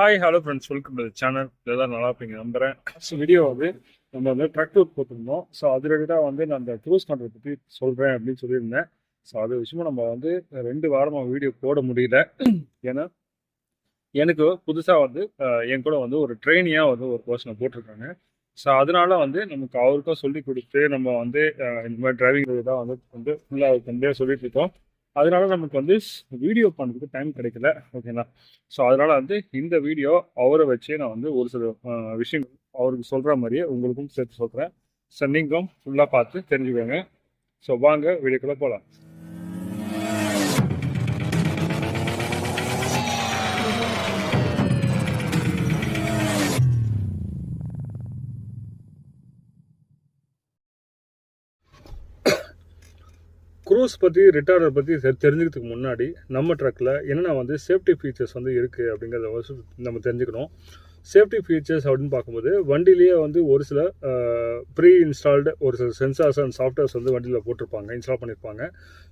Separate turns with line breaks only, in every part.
Hi hello friends welcome to channel இதெல்லாம் நல்லா இருப்பீங்க நம்புகிறேன் ஸோ வீடியோ வந்து நம்ம வந்து ட்ரக் டூர் போட்டிருந்தோம். ஸோ அது ரிலேட்டாக வந்து நான் அந்த க்ரூஸ் கண்ட்ரோல் பற்றி சொல்கிறேன் அப்படின்னு சொல்லியிருந்தேன். ஸோ அது விஷயமா நம்ம வந்து ரெண்டு வாரமாக வீடியோ போட முடியல. ஏன்னா எனக்கு புதுசாக வந்து என் கூட வந்து ஒரு ட்ரெயினியாக வந்து ஒரு பர்சனை போட்டிருக்காங்க. ஸோ அதனால வந்து நமக்கு அவருக்கும் சொல்லி கொடுத்து நம்ம வந்து இந்த மாதிரி டிரைவிங் தான் வந்து வந்து ஃபுல்லாக வந்து சொல்லிட்டு இருக்கோம். அதனால நமக்கு வந்து வீடியோ பண்ணுறதுக்கு டைம் கிடைக்கல ஓகேங்களா ஸோ அதனால வந்து இந்த வீடியோ அவரை வச்சே நான் வந்து ஒரு சில விஷயங்கள் அவருக்கு சொல்கிற மாதிரியே உங்களுக்கும் சேர்த்து சொல்கிறேன் ஸோ நீங்களும் ஃபுல்லாக பார்த்து தெரிஞ்சுக்கோங்க. ஸோ வாங்க வீடியோக்குள்ளே போகலாம். க்ரூஸ் பற்றி ரிட்டார்டர் பற்றி தெரிஞ்சுக்கிறதுக்கு முன்னாடி நம்ம ட்ரக்கில் என்னென்ன வந்து சேஃப்டி ஃபீச்சர்ஸ் வந்து இருக்குது அப்படிங்கிறத வந்து நம்ம தெரிஞ்சுக்கணும். சேஃப்டி ஃபீச்சர்ஸ் அப்படின்னு பார்க்கும்போது வண்டிலேயே வந்து ஒரு சில ப்ரீ இன்ஸ்டால்டு ஒரு சில சென்சார்ஸ் அண்ட் சாஃப்ட்வேர்ஸ் வந்து வண்டியில் போட்டிருப்பாங்க இன்ஸ்டால் பண்ணியிருப்பாங்க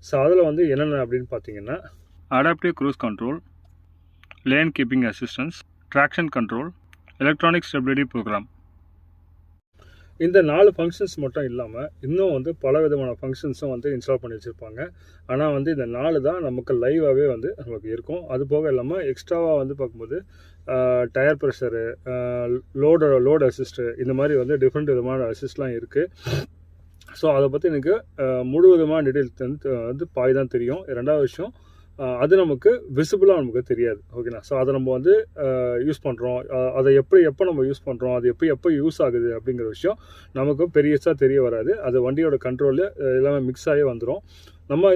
ஸோ அதில் வந்து என்னென்ன அப்படின்னு பார்த்தீங்கன்னா adaptive cruise control lane keeping assistance traction control electronic stability program இந்த நாலு ஃபங்க்ஷன்ஸ் மட்டும் இல்லாமல் இன்னும் வந்து பல விதமான ஃபங்க்ஷன்ஸும் வந்து இன்ஸ்டால் பண்ணி வச்சுருப்பாங்க. ஆனால் வந்து இந்த நாலு தான் நமக்கு லைவாகவே வந்து நமக்கு இருக்கும். அது போக இல்லாமல் எக்ஸ்ட்ராவாக வந்து பார்க்கும்போது tyre pressure load load assist இந்த மாதிரி வந்து டிஃப்ரெண்ட் விதமான அசிஸ்ட்லாம் இருக்குது ஸோ அதை பற்றி எனக்கு அஹ், முழுவதுமான டீட்டெயில்ஸ் வந்து வந்து பாய் தான் தெரியும். ரெண்டாவது விஷயம் அது நமக்கு விசிபிளாக நமக்கு தெரியாது. ஓகேண்ணா ஸோ அதை நம்ம வந்து யூஸ் பண்ணுறோம் அதை எப்படி எப்போ நம்ம யூஸ் பண்ணுறோம் அது எப்போ எப்போ யூஸ் ஆகுது அப்படிங்கிற விஷயம் நமக்கு பெரியஸாக தெரிய வராது. அது வண்டியோட கண்ட்ரோலில் எல்லாமே மிக்ஸ் ஆகி வந்துடும் நம்ம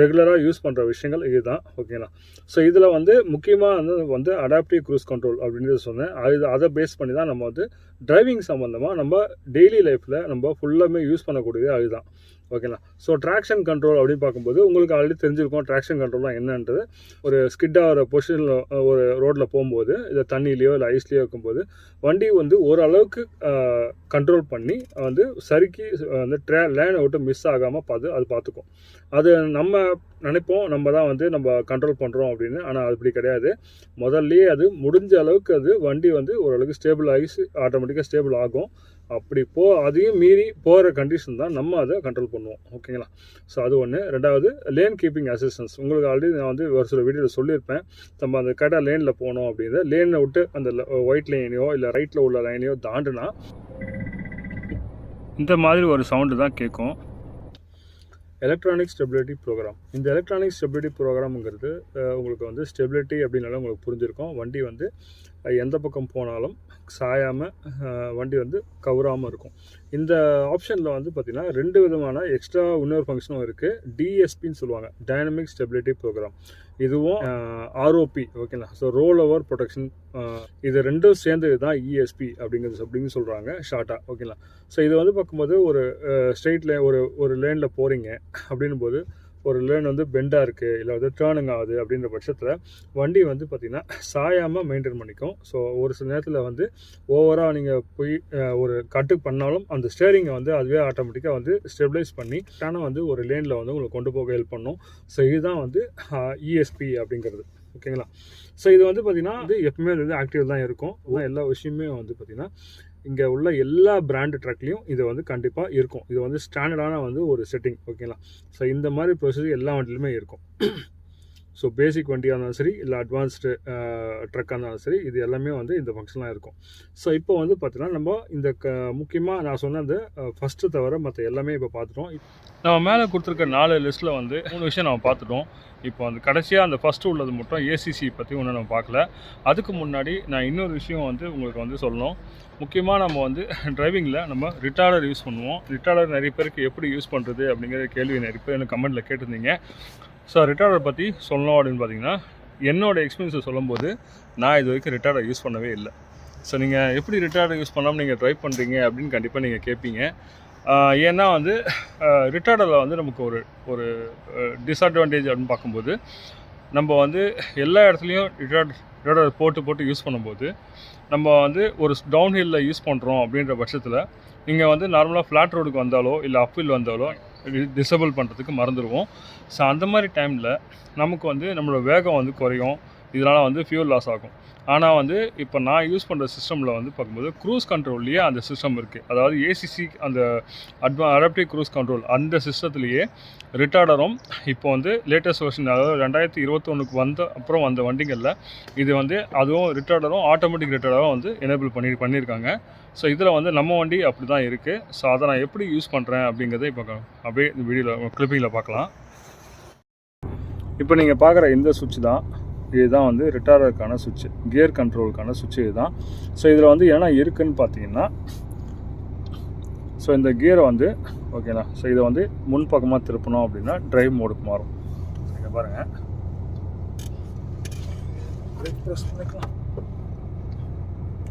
ரெகுலராக யூஸ் பண்ணுற விஷயங்கள் இதுதான். ஓகேங்களா ஸோ இதில் வந்து முக்கியமாக வந்து வந்து அடாப்டிவ் க்ரூஸ் கண்ட்ரோல் அப்படின்றது சொன்னேன். அது அதை பேஸ் பண்ணி தான் நம்ம வந்து டிரைவிங் சம்மந்தமாக நம்ம டெய்லி லைஃப்பில் நம்ம ஃபுல்லாமே யூஸ் பண்ணக்கூடியது அதுதான். ஓகேங்களா? ஸோ ட்ராக்ஷன் கண்ட்ரோல் அப்படின்னு பார்க்கும்போது உங்களுக்கு ஆல்ரெடி தெரிஞ்சிருக்கும் ட்ராக்ஷன் கண்ட்ரோல்லாம் என்னன்றது. ஒரு ஸ்கிட்டாக ஒரு பொசிஷனில் ஒரு ரோட்டில் போகும்போது இல்லை தண்ணியிலையோ இல்லை ஐஸ்லேயோ இருக்கும்போது வண்டி வந்து ஓரளவுக்கு கண்ட்ரோல் பண்ணி வந்து சறுக்கி அந்த ட்ரே லேனை விட்டு மிஸ் ஆகாமல் பார்த்து அது பார்த்துக்கும். அது நம்ம நினைப்போம் நம்ம தான் வந்து நம்ம கண்ட்ரோல் பண்ணுறோம் அப்படின்னு ஆனால் அது அப்படி கிடையாது. முதல்லையே அது முடிஞ்ச அளவுக்கு அது வண்டி வந்து ஓரளவுக்கு ஸ்டேபிள் ஆகி ஆட்டோமேட்டிக்காக ஸ்டேபிள் ஆகும். அப்படி போ அதையும் மீறி போகிற கண்டிஷன் தான் நம்ம அதை கண்ட்ரோல் பண்ணுவோம். ஓகேங்களா ஸோ அது ஒன்று ரெண்டாவது லேன் கீப்பிங் அசிஸ்டன்ஸ் உங்களுக்கு ஆல்ரெடி நான் வந்து ஒரு சில வீடியோவில் சொல்லியிருப்பேன். நம்ம அந்த கடை லேனில் போனோம் அப்படின்னு லேனை விட்டு அந்த ஒயிட் லைனையோ இல்லை ரைட்டில் உள்ள லைனையோ தாண்டுனா இந்த மாதிரி ஒரு சவுண்டு தான் கேட்கும். எலக்ட்ரானிக் ஸ்டெபிலிட்டி ப்ரோக்ராம் இந்த எலக்ட்ரானிக் ஸ்டெபிலிட்டி ப்ரோக்ராம்ங்கிறது உங்களுக்கு வந்து ஸ்டெபிலிட்டி அப்படின்னாலும் உங்களுக்கு புரிஞ்சிருக்கும். வண்டி வந்து எந்த பக்கம் போனாலும் சாயாமல் வண்டி வந்து கவராமல் இருக்கும். இந்த ஆப்ஷனில் வந்து பார்த்திங்கன்னா ரெண்டு விதமான எக்ஸ்ட்ரா இன்னொரு ஃபங்க்ஷனும் இருக்குது டிஎஸ்பின்னு சொல்லுவாங்க. டைனமிக் ஸ்டெபிலிட்டி ப்ரோக்ராம் இதுவும் ஆர்ஓபி ஓகேங்களா ஸோ ரோல் ஓவர் ப்ரொடெக்ஷன் இது ரெண்டும் சேர்ந்தது தான் இஎஸ்பி அப்படிங்கிறது அப்படின்னு சொல்கிறாங்க ஷார்ட்டாக ஓகேங்களா ஸோ இது வந்து பார்க்கும்போது ஒரு ஸ்ட்ரெயிட் லே ஒரு ஒரு லேனில் போகிறீங்க அப்படின்னும் போது ஒரு லேன் வந்து பெண்டாக இருக்குது இல்லை வந்து டேர்னிங் ஆகுது அப்படின்ற பட்சத்தில் வண்டி வந்து பார்த்திங்கன்னா சாயாமல் மெயின்டைன் பண்ணிக்கும். ஸோ ஒரு சில நேரத்தில் வந்து ஓவராக நீங்கள் போய் ஒரு கட்டு பண்ணாலும் அந்த ஸ்டேரிங்கை வந்து அதுவே ஆட்டோமேட்டிக்காக வந்து ஸ்டெபிளைஸ் பண்ணி ஆனால் வந்து ஒரு லேனில் வந்து உங்களை கொண்டு போக ஹெல்ப் பண்ணும். ஸோ இதுதான் வந்து இஎஸ்பி அப்படிங்கிறது. ஓகேங்களா? ஸோ இது வந்து பார்த்திங்கன்னா வந்து எப்பவுமே வந்து ஆக்டிவ் தான் இருக்கும். எல்லா விஷயமே வந்து பார்த்திங்கன்னா இங்கே உள்ள எல்லா பிராண்டு ட்ரக்லேயும் இது வந்து கண்டிப்பாக இருக்கும். இது வந்து ஸ்டாண்டர்டான வந்து ஒரு செட்டிங் ஓகேங்களா ஸோ இந்த மாதிரி ப்ரொசீஜர் எல்லா வண்டியிலுமே இருக்கும். ஸோ பேசிக் வண்டியாக இருந்தாலும் சரி இல்லை அட்வான்ஸ்டு ட்ரக்காக இருந்தாலும் சரி இது எல்லாமே வந்து இந்த ஃபங்க்ஷன்லாம் இருக்கும். ஸோ இப்போ வந்து பார்த்தீங்கன்னா நம்ம இந்த க முக்கியமாக நான் சொன்ன அந்த ஃபஸ்ட்டு தவிர மற்ற எல்லாமே இப்போ பார்த்துட்டோம் நம்ம மேலே கொடுத்துருக்க நாலு லிஸ்ட்டில் வந்து மூணு விஷயம் நம்ம பார்த்துட்டோம் இப்போ அந்த கடைசியாக அந்த ஃபஸ்ட்டு உள்ளது மட்டும் ஏசிசி பற்றி ஒன்றும் நம்ம பார்க்கல. அதுக்கு முன்னாடி நான் இன்னொரு விஷயம் வந்து உங்களுக்கு வந்து சொல்லணும். முக்கியமாக நம்ம வந்து டிரைவிங்கில் நம்ம ரிட்டார்டர் யூஸ் பண்ணுவோம். ரிட்டார்டர் நிறைய பேருக்கு எப்படி யூஸ் பண்ணுறது அப்படிங்கிற கேள்வி நிறைய பேர் எனக்கு கமெண்ட்டில் கேட்டிருந்தீங்க. ஸோ ரிட்டார்டர் பற்றி சொல்லணும் அப்படின்னு பார்த்தீங்கன்னா என்னோட எக்ஸ்பீரியன்ஸை சொல்லும்போது நான் இது வரைக்கும் ரிட்டார்டர் யூஸ் பண்ணவே இல்லை. ஸோ நீங்கள் எப்படி ரிட்டார்டர் யூஸ் பண்ணாமல் நீங்கள் ட்ரை பண்ணுறீங்க அப்படின்னு கண்டிப்பாக நீங்கள் கேட்பீங்க ஏன்னா வந்து ரிட்டையர்டில் வந்து நமக்கு ஒரு ஒரு டிஸ்அட்வான்டேஜ் அப்படின்னு பார்க்கும்போது நம்ம வந்து எல்லா இடத்துலையும் ரிட்டையர்ட் ரிட்டையர்ட் போட்டு போட்டு யூஸ் பண்ணும்போது நம்ம வந்து ஒரு டவுன் ஹில்லில் யூஸ் பண்ணுறோம் அப்படின்ற பட்சத்தில் நீங்கள் வந்து நார்மலாக ஃப்ளாட் ரோடுக்கு வந்தாலோ இல்லை அப்பில் வந்தாலோ டிசபிள் பண்ணுறதுக்கு மறந்துடுவோம் ஸோ அந்த மாதிரி டைமில் நமக்கு வந்து நம்மளோட வேகம் வந்து குறையும். இதனால் வந்து ஃபியூல் லாஸ் ஆகும். ஆனால் வந்து இப்போ நான் யூஸ் பண்ணுற சிஸ்டமில் வந்து பார்க்கும்போது க்ரூஸ் கண்ட்ரோல்லையே அந்த சிஸ்டம் இருக்குது அதாவது ஏசிசி அந்த அட்வா அடாப்டிவ் க்ரூஸ் கண்ட்ரோல் அந்த சிஸ்டத்துலேயே ரிட்டார்டரும் இப்போ வந்து லேட்டஸ்ட் வெர்ஷன் அதாவது ரெண்டாயிரத்தி இருபத்தொன்னுக்கு வந்த அப்புறம் வந்த வண்டிகளில் இது வந்து அதுவும் ரிட்டார்டரும் ஆட்டோமேட்டிக் ரிட்டார்டரும் வந்து எனேபிள் பண்ணி பண்ணியிருக்காங்க. ஸோ இதில் வந்து நம்ம வண்டி அப்படி தான் இருக்குது ஸோ அதை நான் எப்படி யூஸ் பண்ணுறேன் அப்படிங்கிறத இப்போ அப்படியே இந்த வீடியோவில் கிளிப்பிங்கில் பார்க்கலாம். இப்போ நீங்கள் பார்க்குற இந்த சுவிட்ச் தான். இதுதான் வந்து ரிட்டாரருக்கான சுவிட்சு கியர் கண்ட்ரோலுக்கான சுவிட்சு இதுதான். ஸோ இதில் வந்து என்ன இருக்குன்னு பார்த்தீங்கன்னா ஸோ இந்த கியரை வந்து ஓகேண்ணா ஸோ இதை வந்து முன்பக்கமாக திருப்பணும் அப்படின்னா ட்ரைவ் மோடுக்கு மாறும். சரிங்க பாருங்கள்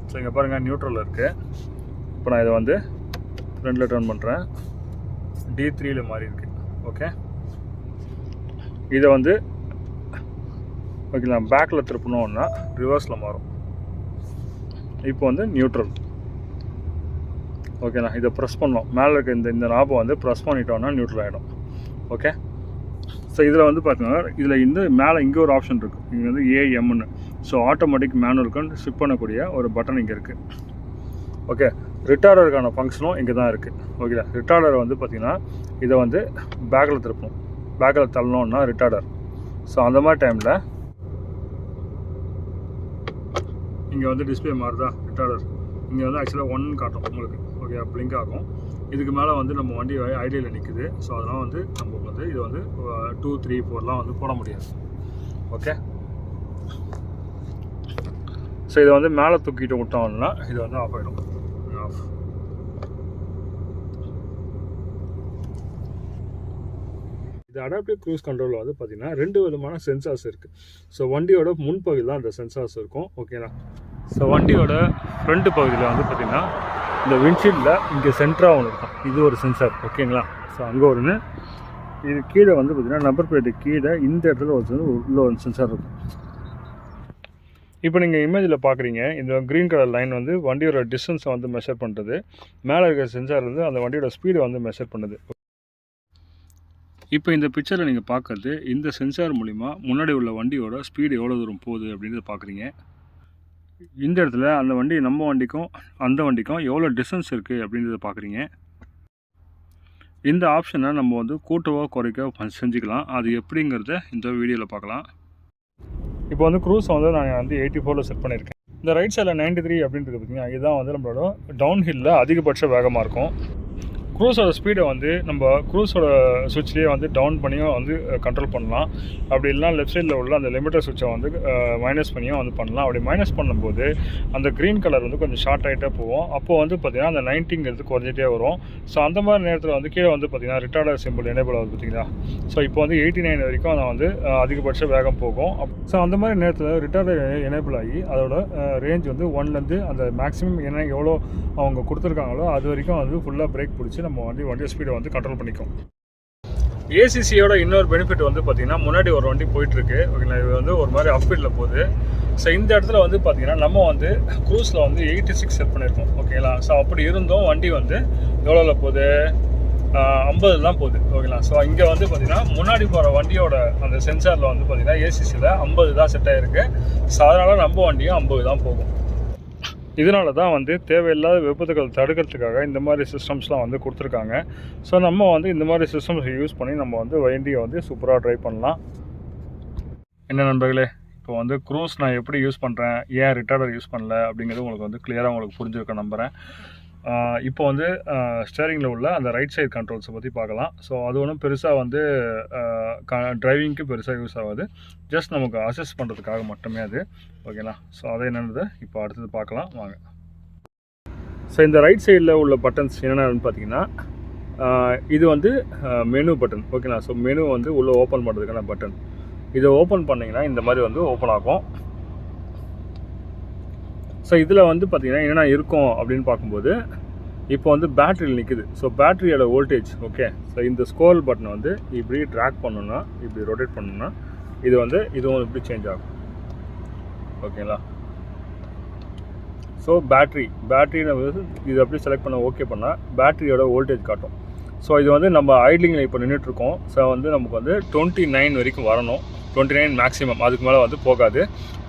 ஸோ இங்கே பாருங்கள் நியூட்ரல் இருக்குது இப்போ நான் இதை வந்து ஃப்ரெண்டில் டர்ன் பண்ணுறேன் டி த்ரீயில் மாறி இருக்கு. ஓகே இதை வந்து ஓகேங்களா பேக்கில் திருப்பணும்னா ரிவர்ஸில் மாறும். இப்போ வந்து நியூட்ரல் ஓகேண்ணா இதை ப்ரெஸ் பண்ணோம். மேலே இருக்க இந்த இந்த நாபை வந்து ப்ரெஸ் பண்ணிட்டோம்னா நியூட்ரல் ஆகிடும் ஓகே ஸோ இதில் வந்து பார்த்தீங்கன்னா இதில் இந்த மேலே இங்கே ஒரு ஆப்ஷன் இருக்குது இங்கே வந்து ஏஎம்னு ஸோ ஆட்டோமேட்டிக் மேனுவலுக்கு ஷிப் பண்ணக்கூடிய ஒரு பட்டன் இங்கே இருக்குது ஓகே ரிட்டார்டருக்கான ஃபங்க்ஷனும் இங்கே தான் இருக்குது ஓகேங்களா ரிட்டார்டர் வந்து பார்த்திங்கன்னா இதை வந்து பேக்கில் திருப்பணும். பேக்கில் தள்ளணும்னா ரிட்டார்டர் ஸோ அந்த மாதிரி டைமில் இங்கே வந்து டிஸ்பிளே மாறுதா ரிட்டார்டர் இங்கே வந்து ஆக்சுவலாக ஒன் காட்டும் உங்களுக்கு. ஓகே பிளிங்க் ஆகும். இதுக்கு மேலே வந்து நம்ம வண்டி ஐடியில் நிற்குது ஸோ அதெல்லாம் வந்து நம்ம வந்து இது வந்து டூ த்ரீ ஃபோர்லாம் வந்து போட முடியாது. ஓகே ஸோ இதை வந்து மேலே தூக்கிட்டு விட்டோம்னா இது வந்து ஆஃப் ஆகிடும் ஆஃப் இது அடாப்டிவ் க்ரூஸ் கண்ட்ரோலில் வந்து பார்த்தீங்கன்னா ரெண்டு விதமான சென்சார்ஸ் இருக்குது ஸோ வண்டியோட முன்பகுதியில் தான் அந்த சென்சார்ஸ் இருக்கும். ஓகேங்களா ஸோ வண்டியோட ஃப்ரண்ட் பகுதியில் வந்து பார்த்தீங்கன்னா இந்த விண்ட்ஷீல்டில் இங்கே சென்டராக ஒன்று இருக்கும். இது ஒரு சென்சார் ஓகேங்களா ஸோ அங்கே ஒன்று இது கீழே வந்து பார்த்தீங்கன்னா நம்பர் பிளேட்டு கீழே இந்த இடத்துல ஒரு உள்ளே ஒரு சென்சார் இருக்கும். இப்போ நீங்கள் இமேஜில் பார்க்குறீங்க இந்த க்ரீன் கலர் லைன் வந்து வண்டியோட டிஸ்டன்ஸை வந்து மெஷர் பண்ணுறது மேலே இருக்கிற சென்சார் வந்து அந்த வண்டியோட ஸ்பீடை வந்து மெஷர் பண்ணுது. இப்போ இந்த பிக்சரில் நீங்கள் பார்க்குறது இந்த சென்சார் மூலிமா முன்னாடி உள்ள வண்டியோட ஸ்பீடு எவ்வளோ தூரம் போகுது அப்படின்றத பார்க்குறீங்க இந்த இடத்துல அந்த வண்டி நம்ம வண்டிக்கும் அந்த வண்டிக்கும் எவ்வளோ டிஸ்டன்ஸ் இருக்குது அப்படின்றத பார்க்குறீங்க இந்த ஆப்ஷனை நம்ம வந்து கூட்டவோ குறைக்கவோ செஞ்சுக்கலாம். அது எப்படிங்கிறத இந்த வீடியோவில் பார்க்கலாம் இப்போ வந்து க்ரூஸ் வந்து நான் வந்து எயிட்டி ஃபோரில் செட் பண்ணியிருக்கேன். இந்த ரைட் சைடில் 93 த்ரீ அப்படின்றது பார்த்தீங்கன்னா இதுதான் வந்து நம்மளோட டவுன் ஹில்லில் அதிகபட்ச வேகமாக இருக்கும். க்ரூஸோட ஸ்பீடை வந்து நம்ம க்ரூஸோட சுவிட்ச்லேயே வந்து டவுன் பண்ணியும் வந்து கண்ட்ரோல் பண்ணலாம். அப்படி இல்லைனா லெஃப்ட் சைடில் உள்ள அந்த லிமிட்டர் சுவிட்சை வந்து மைனஸ் பண்ணியும் வந்து பண்ணலாம். அப்படி மைனஸ் பண்ணும்போது அந்த க்ரீன் கலர் வந்து கொஞ்சம் ஷார்ட் ஆகிட்டே போகும். அப்போ வந்து பார்த்திங்கன்னா அந்த நைன்ட்டிங்கிறது குறைஞ்சிட்டே வரும். ஸோ அந்த மாதிரி நேரத்தில் வந்து கீழே வந்து பார்த்திங்கன்னா ரிட்டார்டர் சிம்பிள் எனேபிள் ஆகுது பார்த்தீங்களா ஸோ இப்போ வந்து எயிட்டி நைன் வரைக்கும் நான் வந்து அதிகபட்ச வேகம் போகும். ஸோ அந்த மாதிரி நேரத்தில் ரிட்டார்டர் எனேபிள் ஆகி அதோட ரேஞ்ச் வந்து ஒன்லேருந்து அந்த மேக்ஸிமம் என்ன எவ்வளோ அவங்க கொடுத்துருக்காங்களோ அது வரைக்கும் வந்து ஃபுல்லாக பிரேக் பிடிச்சி நம்ம நம்ம வண்டி வண்டி ஸ்பீடை வந்து கண்ட்ரோல் பண்ணிக்கும். ஏசிசியோட இன்னொரு பெனிஃபிட் வந்து பார்த்தீங்கன்னா முன்னாடி ஒரு வண்டி போயிட்டுருக்கு. ஓகேங்களா? இது வந்து ஒரு மாதிரி அப்ஸ்பீடில் போகுது. ஸோ இந்த இடத்துல வந்து பார்த்தீங்கன்னா நம்ம வந்து க்ரூஸில் வந்து எயிட்டி சிக்ஸ் செட் பண்ணியிருக்கோம் ஓகேங்களா? ஸோ அப்படி இருந்தும் வண்டி வந்து எவ்வளோவில் போகுது? ஐம்பது தான் போகுது. ஓகேங்களா? ஸோ இங்கே வந்து பார்த்தீங்கன்னா முன்னாடி போகிற வண்டியோட அந்த சென்சாரில் வந்து பார்த்தீங்கன்னா ஏசிசியில் ஐம்பது தான் செட் ஆகிருக்கு ஸோ அதனால் நம்ம வண்டியும் ஐம்பது தான் போகும். இதனால தான் வந்து தேவையில்லாத விபத்துகள் தடுக்கிறதுக்காக இந்த மாதிரி சிஸ்டம்ஸ்லாம் வந்து கொடுத்துருக்காங்க. ஸோ நம்ம வந்து இந்த மாதிரி சிஸ்டம்ஸ் யூஸ் பண்ணி நம்ம வந்து வண்டியை வந்து சூப்பராக ட்ரை பண்ணலாம். என்ன நண்பர்களே இப்போ வந்து க்ரூஸ் நான் எப்படி யூஸ் பண்ணுறேன் ஏன் ரிட்டார்டர் யூஸ் பண்ணல? அப்படிங்கிறது உங்களுக்கு வந்து கிளியராக உங்களுக்கு புரிஞ்சிருக்க நம்புகிறேன் இப்போ வந்து ஸ்டேரிங்கில் உள்ள அந்த ரைட் சைடு கண்ட்ரோல்ஸை பற்றி பார்க்கலாம். ஸோ அது ஒன்றும் பெருசாக வந்து டிரைவிங்க்கு பெருசாக யூஸ் ஆகாது. ஜஸ்ட் நமக்கு அசஸ் பண்ணுறதுக்காக மட்டுமே அது. ஓகேங்களா ஸோ அதை என்னன்றதை இப்போ அடுத்தது பார்க்கலாம். வாங்க. ஸோ இந்த ரைட் சைடில் உள்ள பட்டன்ஸ் என்னென்னு பார்த்தீங்கன்னா இது வந்து மெனு பட்டன் ஓகேங்களா ஸோ மெனு வந்து உள்ளே ஓப்பன் பண்ணுறதுக்கான பட்டன் இதை ஓப்பன் பண்ணிங்கன்னா இந்த மாதிரி வந்து ஓப்பன் ஆகும். ஸோ இதில் வந்து பார்த்தீங்கன்னா என்னென்ன இருக்கும் அப்படின்னு பார்க்கும்போது இப்போ வந்து பேட்டரியில் நிற்குது ஸோ பேட்டரியோட வோல்டேஜ் ஓகே ஸோ இந்த ஸ்கோல் பட்டனை வந்து இப்படி ட்ராக் பண்ணணும்னா இப்படி ரொட்டேட் பண்ணணும்னா இது வந்து இதுவும் இப்படி சேஞ்ச் ஆகும். ஓகேங்களா ஸோ பேட்ரி பேட்டரியில் வந்து இது அப்படி செலக்ட் பண்ண ஓகே பண்ணால் பேட்டரியோட வோல்டேஜ் காட்டும். ஸோ இது வந்து நம்ம ஐட்லிங்கில் இப்போ நின்றுட்டுருக்கோம் ஸோ வந்து நமக்கு வந்து டுவெண்ட்டி நைன் வரைக்கும் வரணும். டுவெண்ட்டி நைன் மேக்ஸிமம் அதுக்கு மேலே வந்து போகாது.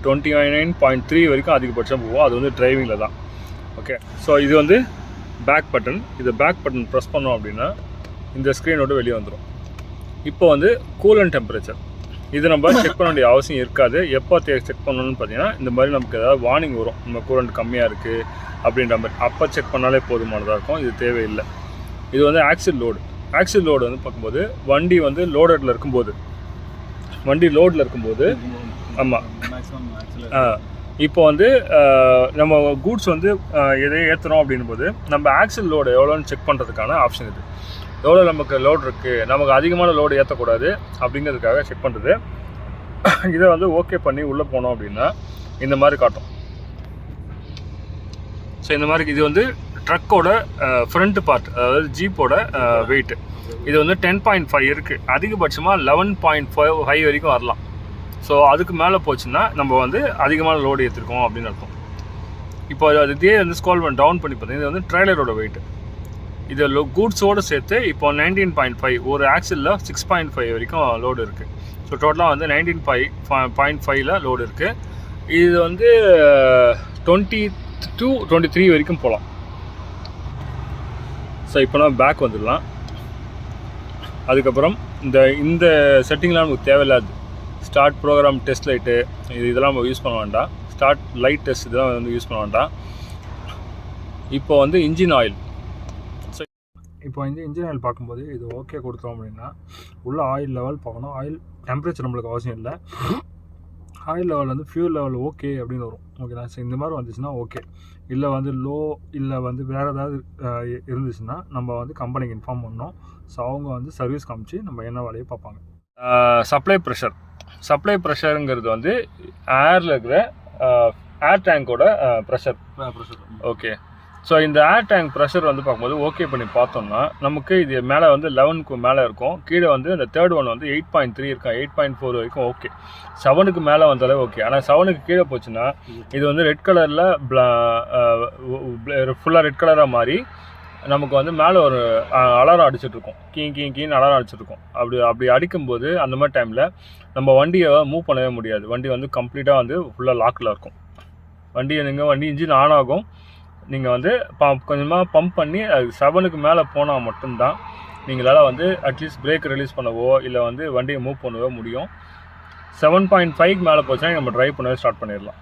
டுவெண்ட்டி நைன் பாயிண்ட் த்ரீ வரைக்கும் அதிகபட்சம் போகும். அது வந்து டிரைவிங்கில் தான். ஓகே ஸோ இது வந்து பேக் பட்டன் இது பேக் பட்டன் ப்ரெஸ் பண்ணோம் அப்படின்னா இந்த ஸ்க்ரீனோட வெளியே வந்துடும் இப்போ வந்து கூலன் டெம்பரேச்சர் இது நம்ம செக் பண்ண வேண்டிய அவசியம் இருக்காது. எப்போ செக் பண்ணணும்னு பார்த்தீங்கன்னா இந்த மாதிரி நமக்கு ஏதாவது வார்னிங் வரும். நம்ம கூலண்ட் கம்மியாக இருக்குது அப்படின்ற மாதிரி. அப்போ செக் பண்ணாலே போதுமானதாக இருக்கும். இது தேவையில்லை. இது வந்து ஆக்சில் லோடு ஆக்சில் லோடு வந்து பார்க்கும்போது வண்டி வந்து லோடடில் இருக்கும்போது வண்டி லோடில் இருக்கும்போது ஆமாம் இப்போ வந்து நம்ம கூட்ஸ் வந்து எதை ஏற்றுறோம் அப்படின்னும் போது நம்ம ஆக்சில் லோடு எவ்வளோன்னு செக் பண்ணுறதுக்கான ஆப்ஷன் இது. எவ்வளோ நமக்கு லோடு இருக்குது நமக்கு அதிகமான லோடு ஏற்றக்கூடாது அப்படிங்கிறதுக்காக செக் பண்ணுறது இதை வந்து ஓகே பண்ணி உள்ளே போனோம் அப்படின்னா இந்த மாதிரி காட்டும். ஸோ இந்த மாதிரி இது வந்து ட்ரக்கோட ஃப்ரண்ட் பார்ட் அதாவது ஜீப்போட வெயிட்டு இது வந்து டென் பாயிண்ட் ஃபைவ் இருக்குது அதிகபட்சமாக லெவன் பாயிண்ட் ஃபைவ் ஃபைவ் வரைக்கும் வரலாம். ஸோ அதுக்கு மேலே போச்சுன்னா நம்ம வந்து அதிகமான லோடு ஏற்றிருக்கோம் அப்படின்னு அர்த்தம். இப்போ அது இதே வந்து ஸ்கால் பண்ணி டவுன் பண்ணி பார்த்தீங்கன்னா இது வந்து ட்ரெய்லரோட வெயிட் இது லோ கூட்ஸோடு சேர்த்து இப்போ நைன்டீன் பாயிண்ட் ஃபைவ் ஒரு ஆக்சிலில் சிக்ஸ் பாயிண்ட் ஃபைவ் வரைக்கும் லோடு இருக்குது ஸோ டோட்டலாக வந்து நைன்டீன் ஃபைவ் பாயிண்ட் ஃபைவ்ல லோடு இருக்குது இது வந்து டுவெண்ட்டி டூ டுவெண்ட்டி த்ரீ வரைக்கும் போகலாம். ஸோ இப்போ நம்ம பேக் வந்துடலாம். அதுக்கப்புறம் இந்த இந்த செட்டிங்லாம் நமக்கு தேவையில்லாது. ஸ்டார்ட் ப்ரோக்ராம் டெஸ்ட் லைட்டு இது இதெல்லாம் நம்ம யூஸ் பண்ண வேண்டாம். ஸ்டார்ட் லைட் டெஸ்ட் இதெல்லாம் வந்து யூஸ் பண்ண வேண்டாம். இப்போ வந்து இன்ஜின் ஆயில் ஸோ இப்போ வந்து இன்ஜின் ஆயில் பார்க்கும்போது இது ஓகே கொடுத்தோம் அப்படின்னா உள்ள ஆயில் லெவல் பார்க்கணும். ஆயில் டெம்பரேச்சர் நம்மளுக்கு அவசியம் இல்லை. ஆயில் லெவல் வந்து ஃபியூல் லெவல் ஓகே அப்படின்னு வரும். ஓகேண்ணா ஸோ இந்த மாதிரி வந்துச்சுன்னா ஓகே இல்லை வந்து லோ இல்லை வந்து வேறு ஏதாவது இருந்துச்சுன்னா நம்ம வந்து கம்பெனிக்கு இன்ஃபார்ம் பண்ணோம் ஸோ அவங்க வந்து சர்வீஸ் காமிச்சு நம்ம என்ன வேலையை பார்ப்பாங்க. சப்ளை ப்ரெஷர் சப்ளை ப்ரெஷருங்கிறது வந்து ஏரில் இருக்கிற ஏர் டேங்கோட ப்ரெஷர் ஓகே ஸோ இந்த ஏர் டேங்க் ப்ரெஷர் வந்து பார்க்கும்போது ஓகே பண்ணி பார்த்தோம்னா நமக்கு இது மேலே வந்து லெவனுக்கு மேலே இருக்கும். கீழே வந்து இந்த தேர்ட் ஒன் வந்து எயிட் பாயிண்ட் த்ரீ இருக்கும் எயிட் பாயிண்ட் ஃபோர் வரைக்கும் ஓகே செவனுக்கு மேலே வந்தாலே ஓகே ஆனால் செவனுக்கு கீழே போச்சுன்னா இது வந்து ரெட் கலரில் ஃபுல்லாக ரெட் கலராக மாறி நமக்கு வந்து மேலே ஒரு அலாரம் அடிச்சிட்டு இருக்கும். கீ கீ கீன்னு அலாரம் அடிச்சிட்டு அப்படி அப்படி அடிக்கும்போது அந்த மாதிரி டைமில் நம்ம வண்டியை மூவ் பண்ணவே முடியாது. வண்டி வந்து கம்ப்ளீட்டாக வந்து ஃபுல்லாக லாக்கில் இருக்கும். வண்டியை நீங்கள் வண்டி இன்ஜின் ஆன் ஆகும். நீங்கள் வந்து பம்ப் கொஞ்சமாக பம்ப் பண்ணி அது செவனுக்கு மேலே போனால் மட்டும்தான் நீங்களால் வந்து அட்லீஸ்ட் பிரேக் ரிலீஸ் பண்ணவோ இல்லை வந்து வண்டியை மூவ் பண்ணவோ முடியும். செவன் பாயிண்ட் ஃபைவ் மேலே போச்சுன்னா நம்ம ட்ரைவ் பண்ணவே ஸ்டார்ட் பண்ணிடலாம்.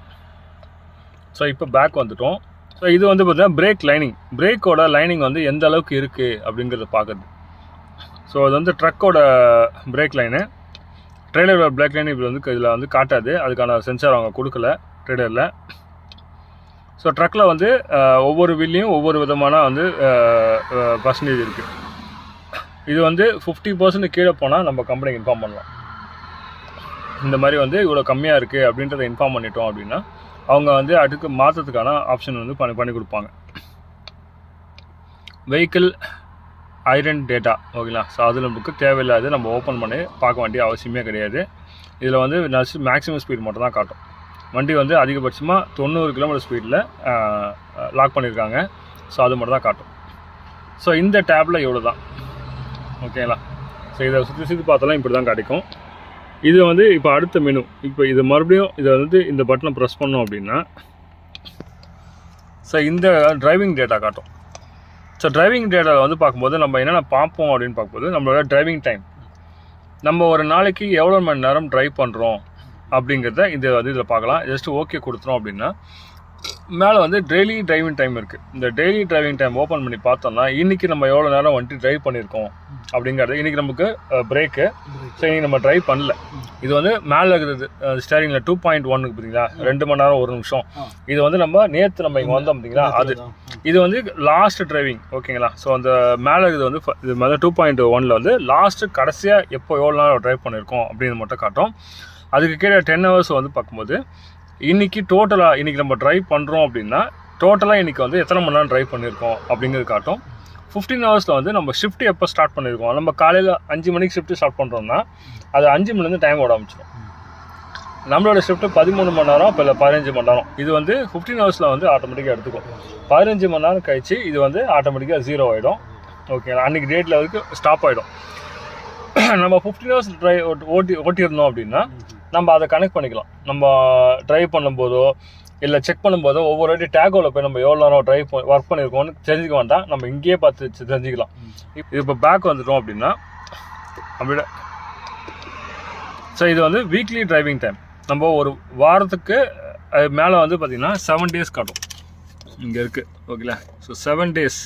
ஸோ இப்போ பேக் வந்துட்டோம். ஸோ இது வந்து பார்த்தீங்கன்னா பிரேக் லைனிங் பிரேக்கோட லைனிங் வந்து எந்த அளவுக்கு இருக்குது அப்படிங்கிறத பார்க்குறது ஸோ அது வந்து ட்ரக்கோட பிரேக் லைனு ட்ரெய்லரோட பிரேக் லைன் இப்போ வந்து இதில் வந்து காட்டாது. அதுக்கான சென்சார் அவங்க கொடுக்கல ட்ரெய்லரில் ஸோ ட்ரக்கில் வந்து ஒவ்வொரு வில்லையும் ஒவ்வொரு விதமான வந்து பர்சன்டேஜ் இருக்குது இது வந்து ஃபிஃப்டி பர்சன்ட் கீழே போனால் நம்ம கம்பெனிக்கு இன்ஃபார்ம் பண்ணலாம். இந்த மாதிரி வந்து இவ்வளோ கம்மியாக இருக்குது அப்படின்றத இன்ஃபார்ம் பண்ணிட்டோம் அப்படின்னா அவங்க வந்து அடுக்கு மாற்றத்துக்கான ஆப்ஷன் வந்து பண்ணி பண்ணி கொடுப்பாங்க. வெஹிக்கிள் ஐரன் டேட்டா ஓகேங்களா ஸோ அது நமக்கு தேவையில்லாது நம்ம ஓப்பன் பண்ணி பார்க்க வேண்டிய அவசியமே கிடையாது. இதில் வந்து நர்ஸ் மேக்ஸிமம் ஸ்பீட் மட்டும் தான் காட்டும். வண்டி வந்து அதிகபட்சமாக தொண்ணூறு கிலோமீட்டர் ஸ்பீடில் லாக் பண்ணியிருக்காங்க ஸோ அது மட்டும் தான் காட்டும். ஸோ இந்த டேப்பில் இவ்வளோ தான் ஓகேங்களா ஸோ இதை சுற்றி சுற்றி பார்த்தாலும் இப்படி தான் கிடைக்கும். இது வந்து இப்போ அடுத்த மெனு இப்போ இது மறுபடியும் இதை வந்து இந்த பட்டனை ப்ரெஸ் பண்ணோம் அப்படின்னா ஸோ இந்த டிரைவிங் டேட்டா காட்டும். ஸோ டிரைவிங் டேட்டாவில் வந்து பார்க்கும்போது நம்ம என்னென்ன பார்ப்போம் அப்படின்னு பார்க்கும்போது நம்மளோட டிரைவிங் டைம் நம்ம ஒரு நாளைக்கு எவ்வளோ மணி நேரம் ட்ரைவ் பண்ணுறோம் அப்படிங்கிறத இந்த வந்து இதில் பார்க்கலாம். ஜஸ்ட் ஓகே கொடுத்துறோம் அப்படின்னா மேலே வந்து டெய்லி டிரைவிங் டைம் இருக்குது இந்த டெய்லி டிரைவிங் டைம் ஓப்பன் பண்ணி பார்த்தோம்னா இன்றைக்கி நம்ம எவ்வளோ நேரம் வந்துட்டு டிரைவ் பண்ணியிருக்கோம் அப்படிங்கிறது இன்றைக்கி நமக்கு பிரேக்கு ஸோ இன்றைக்கி நம்ம டிரைவ் பண்ணல. இது வந்து மேலே இருக்கிறது ஸ்டேரிங்கில் டூ பாயிண்ட் ஒன்னுக்கு பார்த்தீங்களா? ரெண்டு மணி நேரம் ஒரு நிமிஷம். இது வந்து நம்ம நேற்று நம்ம இங்கே வந்தோம் பார்த்தீங்களா? அது இது வந்து லாஸ்ட் டிரைவிங் ஓகேங்களா ஸோ அந்த மேலே இது வந்து இது மாதிரி டூ பாயிண்ட் ஒனில் வந்து லாஸ்ட்டு கடைசியாக எப்போ எவ்வளோ நேரம் ட்ரைவ் பண்ணியிருக்கோம் அப்படின்னு மட்டும் காட்டும். அதுக்கு கீழே டென் ஹவர்ஸ் வந்து பார்க்கும்போது இன்றைக்கி டோட்டலாக இன்றைக்கி நம்ம ட்ரைவ் பண்ணுறோம் அப்படின்னா டோட்டலாக இன்றைக்கி வந்து எத்தனை மணி நேரம் ட்ரைவ் பண்ணியிருக்கோம் அப்படிங்கிறது காட்டும். ஃபிஃப்டீன் ஹவர்ஸில் வந்து நம்ம ஷிஃப்ட் எப்போ ஸ்டார்ட் பண்ணியிருக்கோம்? நம்ம காலையில் அஞ்சு மணிக்கு ஷிஃப்ட் ஸ்டார்ட் பண்ணுறோம்னா அது அஞ்சு மணிலேருந்து டைம் ஓட ஆரம்பிச்சிடும் நம்மளோட ஷிஃப்ட்டு பதிமூணு மணி நேரம் இப்போ இல்லை பதினஞ்சு மணி நேரம். இது வந்து ஃபிஃப்டீன் ஹவர்ஸில் வந்து ஆட்டோமேட்டிக்காக எடுத்துக்கும். பதினஞ்சு மணி நேரம் கழிச்சு இது வந்து ஆட்டோமேட்டிக்காக ஜீரோ ஆகிடும் ஓகே அன்றைக்கி டேட்டில் வரைக்கும் ஸ்டாப் ஆகிடும் நம்ம ஃபிஃப்டீன் ஹவர்ஸ் ட்ரை ஓட்டி ஓட்டியிருந்தோம் அப்படின்னா நம்ம அதை கனெக்ட் பண்ணிக்கலாம். நம்ம ட்ரைவ் பண்ணும்போதோ இல்லை செக் பண்ணும்போதோ ஒவ்வொரு வாட்டி டேகோவில் போய் நம்ம எவ்வளோ நேரம் ட்ரைவ் ஒர்க் பண்ணியிருக்கோம்னு தெரிஞ்சுக்க வேண்டாம். நம்ம இங்கேயே பார்த்து தெரிஞ்சுக்கலாம். இப்போ இப்போ பேக் வந்துட்டோம் அப்படின்னா அப்படியே ஸோ இது வந்து வீக்லி டிரைவிங் டைம் நம்ம ஒரு வாரத்துக்கு மேலே வந்து பார்த்திங்கன்னா செவன் டேஸ் காட்டும். இங்கே இருக்குது ஓகேங்களா ஸோ செவன் டேஸ்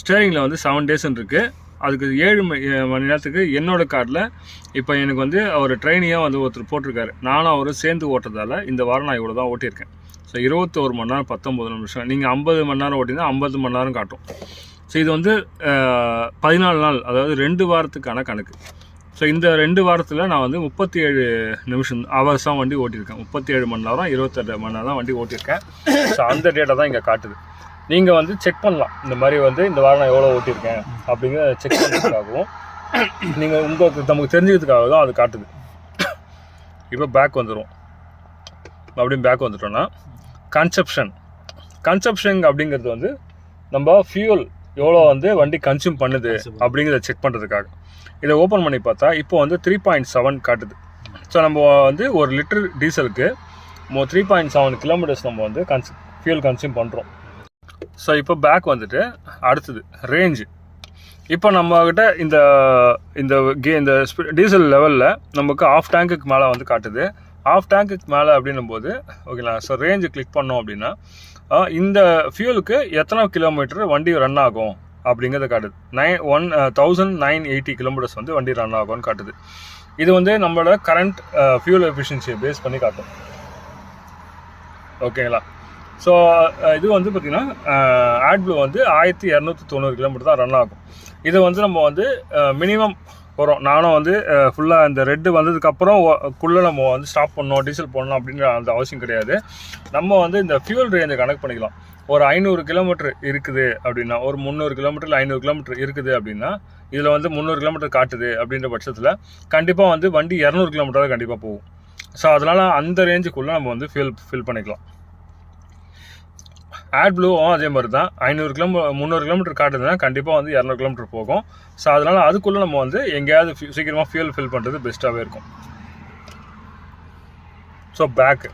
ஸ்டேரிங்கில் வந்து செவன் டேஸ்ன்னு இருக்குது அதுக்கு ஏழு மணி மணி நேரத்துக்கு என்னோட கார்டில் இப்போ எனக்கு வந்து அவர் ட்ரெயினியாக வந்து ஒருத்தர் போட்டிருக்காரு. நானும் அவரும் சேர்ந்து ஓட்டுறதால இந்த வாரம் நான் இவ்வளோ தான் ஓட்டியிருக்கேன். ஸோ இருபத்தோரு மணி நேரம் பத்தொம்பது நிமிஷம். நீங்கள் ஐம்பது மணி நேரம் ஓட்டினா ஐம்பது மணி நேரம் காட்டும். ஸோ இது வந்து பதினாலு நாள் அதாவது ரெண்டு வாரத்துக்கான கணக்கு. ஸோ இந்த ரெண்டு வாரத்தில் நான் வந்து முப்பத்தி ஏழு நிமிஷம் ஹவர்ஸாக தான் வண்டி ஓட்டியிருக்கேன். முப்பத்தி ஏழு மணி நேரம் இருபத்தெட்டு மணி நேரம் தான் வண்டி ஓட்டியிருக்கேன். ஸோ அந்த டேட்டா தான் இங்கே காட்டுது. நீங்கள் வந்து செக் பண்ணலாம். இந்த மாதிரி வந்து இந்த வாரம் நான் எவ்வளோ ஓட்டியிருக்கேன் அப்படிங்கிற செக் பண்ணுறதுக்காகவும் நீங்கள் உங்களுக்கு நமக்கு தெரிஞ்சுக்கிறதுக்காக தான் அது காட்டுது. இப்போ பேக் வந்துடும் அப்படின்னு பேக் வந்துட்டோன்னா கன்செப்ஷன் கன்செப்ஷன் அப்படிங்கிறது வந்து நம்ம ஃபியூல் எவ்வளோ வந்து வண்டி கன்சியூம் பண்ணுது அப்படிங்கிறத செக் பண்ணுறதுக்காக இதை ஓப்பன் பண்ணி பார்த்தா இப்போ வந்து த்ரீ பாயிண்ட் செவன் காட்டுது. ஸோ நம்ம வந்து ஒரு லிட்டர் டீசலுக்கு த்ரீ பாயிண்ட் செவன் கிலோமீட்டர்ஸ் நம்ம வந்து கன்ஸ் ஃபியூல் கன்சியூம் பண்ணுறோம் ஸோ இப்போ பேக் வந்துட்டு அடுத்தது ரேஞ்சு இப்போ நம்மக்கிட்ட இந்த இந்த கே இந்த டீசல் லெவலில் நமக்கு ஆஃப் டேங்க்குக்கு மேலே வந்து காட்டுது. ஆஃப் டேங்க்குக்கு மேலே அப்படின்னும் போது ஓகேங்களா ஸோ ரேஞ்சு கிளிக் பண்ணோம் அப்படின்னா இந்த ஃபியூலுக்கு எத்தனை கிலோமீட்டர் வண்டி ரன் ஆகும் அப்படிங்கிறத காட்டுது. Nine one thousand nine eighty kilometres வந்து வண்டி ரன் ஆகும்னு காட்டுது. இது வந்து நம்மளோட கரண்ட் ஃபியூல் எஃபிஷியன்சியை பேஸ் பண்ணி காட்டும். ஓகேங்களா ஸோ uh, இது வந்து பார்த்திங்கன்னா ஆட்ப்ளூ uh, வந்து ஆயிரத்தி இரநூத்தி தொண்ணூறு கிலோமீட்டர் தான் ரன் ஆகும். இது வந்து நம்ம வந்து uh, மினிமம் போகிறோம் நானும் வந்து ஃபுல்லாக இந்த ரெட்டு வந்ததுக்கப்புறம் குள்ளே நம்ம வந்து ஸ்டாப் பண்ணோம் டீசல் போடணும் அப்படின்ற அந்த அவசியம் கிடையாது. நம்ம வந்து இந்த ஃபியூல் ரேஞ்சை கனெக்ட் பண்ணிக்கலாம். ஒரு ஐநூறு கிலோமீட்டர் இருக்குது அப்படின்னா ஒரு முந்நூறு கிலோமீட்டர் ஐநூறு கிலோமீட்டர் இருக்குது அப்படின்னா இதில் வந்து முந்நூறு கிலோமீட்டர் காட்டுது அப்படின்ற பட்சத்தில் கண்டிப்பாக வந்து வண்டி இரநூறு கிலோமீட்டர் கண்டிப்பாக போகும். ஸோ அதனால் அந்த ரேஞ்சுக்குள்ளே நம்ம வந்து ஃபில் ஃபில் பண்ணிக்கலாம். ஆட் ப்ளூவும் அதே மாதிரி தான் ஐநூறு கிலோமீட்டர் முந்நூறு கிலோமீட்டர் காட்டுதுன்னா கண்டிப்பாக வந்து இரநூறு கிலோமீட்டர் போகும். ஸோ அதனால் அதுக்குள்ளே நம்ம வந்து எங்கேயாவது சீக்கிரமாக ஃபியூல் ஃபில் பண்ணுறது பெஸ்ட்டாகவே இருக்கும். ஸோ பேக்கு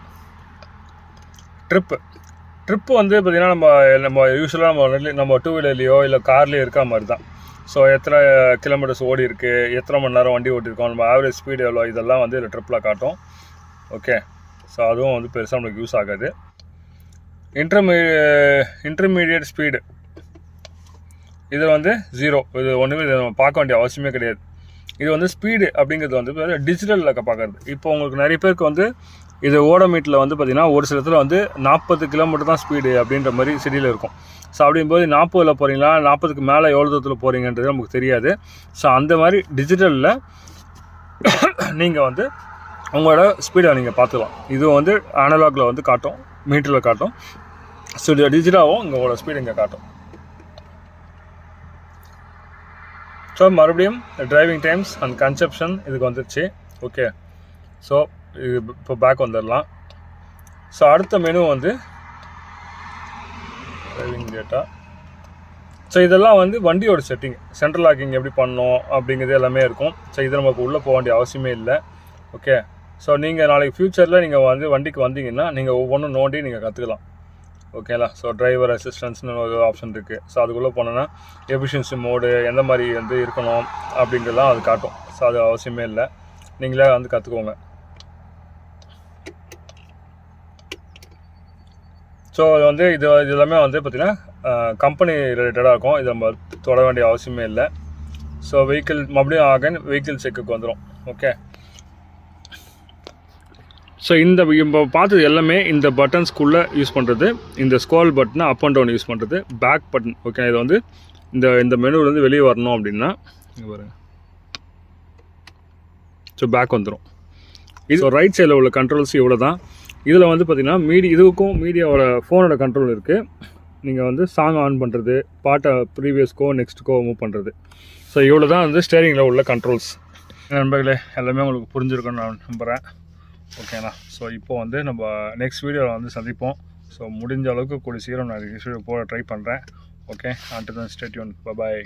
ட்ரிப்பு ட்ரிப்பு வந்து பார்த்திங்கன்னா நம்ம நம்ம யூஸ்வலாக நம்ம நம்ம டூ வீலர்லேயோ இல்லை கார்லேயோ இருக்க மாதிரி தான் ஸோ எத்தனை கிலோமீட்டர்ஸ் ஓடி இருக்கு எத்தனை மணி நேரம் வண்டி ஓட்டியிருக்கோம் நம்ம ஆவரேஜ் ஸ்பீடு எவ்வளோ இதெல்லாம் வந்து இதில் ட்ரிப்பில் காட்டும். ஓகே ஸோ அதுவும் வந்து பெருசாக நம்மளுக்கு யூஸ் ஆகாது. இன்டர்மீ இன்டர்மீடியட் ஸ்பீடு இது வந்து ஜீரோ இது ஒன்றுமே இது நம்ம பார்க்க வேண்டிய அவசியமே கிடையாது. இது வந்து ஸ்பீடு அப்படிங்கிறது வந்து டிஜிட்டலில் பார்க்கறது. இப்போ உங்களுக்கு நிறைய பேருக்கு வந்து இது ஓடோமீட்டில் வந்து பார்த்திங்கன்னா ஒரு சில இடத்துல வந்து நாற்பது கிலோமீட்டர் தான் ஸ்பீடு அப்படின்ற மாதிரி சிட்டியில் இருக்கும். ஸோ அப்படிங்கும்போது நாற்பதில் போகிறீங்களா நாற்பதுக்கு மேலே எவ்வளோ தூரத்தில் போகிறீங்கன்றது நமக்கு தெரியாது. ஸோ அந்த மாதிரி டிஜிட்டலில் நீங்கள் வந்து உங்களோட ஸ்பீடை நீங்கள் பார்த்துக்கலாம். இது வந்து அனலாகில் வந்து காட்டும். மீட்டரில் காட்டும். ஸோ டிஜிட்டலாகவும் உங்களோட ஸ்பீடு இங்கே காட்டும். ஸோ மறுபடியும் டிரைவிங் டைம்ஸ் அண்ட் கன்செப்ஷன் இதுக்கு வந்துருச்சு. ஓகே ஸோ இது இப்போ பேக் வந்துடலாம் ஸோ அடுத்த மெனு வந்து டிரைவிங் டேட்டா ஸோ இதெல்லாம் வந்து வண்டியோட செட்டிங் சென்ட்ரல் லாக்கிங் எப்படி பண்ணோம் அப்படிங்கிறது எல்லாமே இருக்கும். ஸோ இது நமக்கு உள்ளே போக வேண்டிய அவசியமே இல்லை. ஓகே ஸோ நீங்கள் நாளைக்கு ஃப்யூச்சரில் நீங்கள் வந்து வண்டிக்கு வந்தீங்கன்னா நீங்கள் ஒவ்வொன்றும் நோண்டி நீங்கள் கற்றுக்கலாம் ஓகேங்களா ஸோ டிரைவர் அசிஸ்டன்ஸ்னு ஒரு ஆப்ஷன் இருக்குது ஸோ அதுக்குள்ளே போனோன்னா எஃபிஷியன்சி மோடு எந்த மாதிரி வந்து இருக்கணும் அப்படிங்கிறதெல்லாம் அது காட்டும். ஸோ அது அவசியமே இல்லை. நீங்களே வந்து கற்றுக்கோங்க ஸோ இது வந்து இது இது எல்லாமே வந்து பார்த்திங்கன்னா கம்பெனி ரிலேட்டடாக இருக்கும். இதை நம்ம தொட வேண்டிய அவசியமே இல்லை. ஸோ வெஹிக்கிள் மறுபடியும் ஆகன் வெஹிக்கிள் செக்குக்கு வந்துடும் ஓகே ஸோ இந்த இப்போ பார்த்தது எல்லாமே இந்த பட்டன்ஸ்குள்ளே யூஸ் பண்ணுறது இந்த ஸ்கோல் பட்டனை அப் அண்ட் டவுன் யூஸ் பண்ணுறது பேக் பட்டன் ஓகே இது வந்து இந்த இந்த மெனுவிலேருந்து வெளியே வரணும் அப்படின்னா இங்க பாருங்க. ஸோ பேக் வந்துடும் இது ரைட் சைடில் உள்ள கண்ட்ரோல்ஸ் இவ்வளோ தான் இதில் வந்து பார்த்திங்கன்னா மீடி இதுக்கும் மீடியாவோட ஃபோனோட கண்ட்ரோல் இருக்குது நீங்கள் வந்து சாங் ஆன் பண்ணுறது பாட்டை ப்ரீவியஸ்க்கோ நெக்ஸ்ட்டுக்கோ மூவ் பண்ணுறது ஸோ இவ்வளோ தான் வந்து ஸ்டேரிங்கில் உள்ள கண்ட்ரோல்ஸ் நண்பர்களே எல்லாமே உங்களுக்கு புரிஞ்சிருக்குன்னு நான் நம்புகிறேன் ஓகேண்ணா ஸோ இப்போ வந்து நம்ம நெக்ஸ்ட் வீடியோவில் வந்து சந்திப்போம். ஸோ முடிஞ்ச அளவுக்கு கூடிய சீக்கிரம் நான் நெக்ஸ்ட் வீடியோ போட ட்ரை பண்ணுறேன் ஓகே அண்ட் தான் ஸ்டேட்யூன் பபாய்